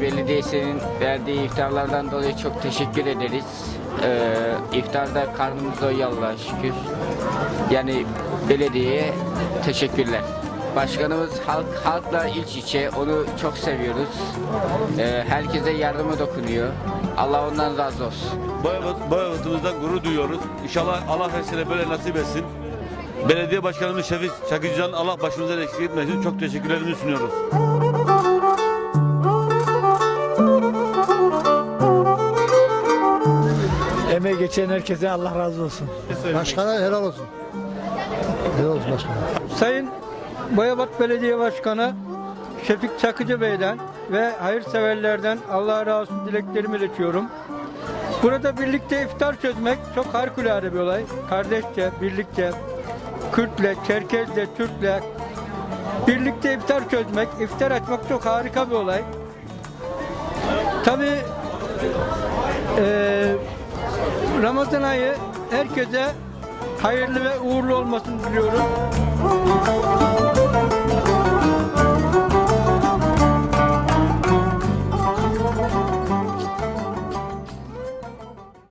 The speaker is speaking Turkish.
Belediyesi'nin verdiği iftarlardan dolayı çok teşekkür ederiz. Ee, iftarda karnımız doyuyor Allah'a şükür. Yani belediyeye teşekkürler. Başkanımız halk halkla iç içe. Onu çok seviyoruz. Ee, herkese yardımı dokunuyor. Allah ondan razı olsun. Boyabat'ımızdan gurur duyuyoruz. İnşallah Allah herkese böyle nasip etsin. Belediye Başkanımız Şefik Çakıcı'dan Allah başımızdan eksik etmesin. Çok teşekkürlerimizi sunuyoruz. Geçen herkese Allah razı olsun. Başkana helal olsun. Helal olsun başkana. Sayın Boyabat Belediye Başkanı Şefik Çakıcı Bey'den ve hayırseverlerden Allah razı olsun dileklerimi iletiyorum. Burada birlikte iftar çözmek çok harikulade bir olay. Kardeşçe, birlikte, Kürtle, Çerkezle, Türkle birlikte iftar çözmek, iftar açmak çok harika bir olay. Tabii eee Ramazan ayı herkese hayırlı ve uğurlu olmasını diliyorum.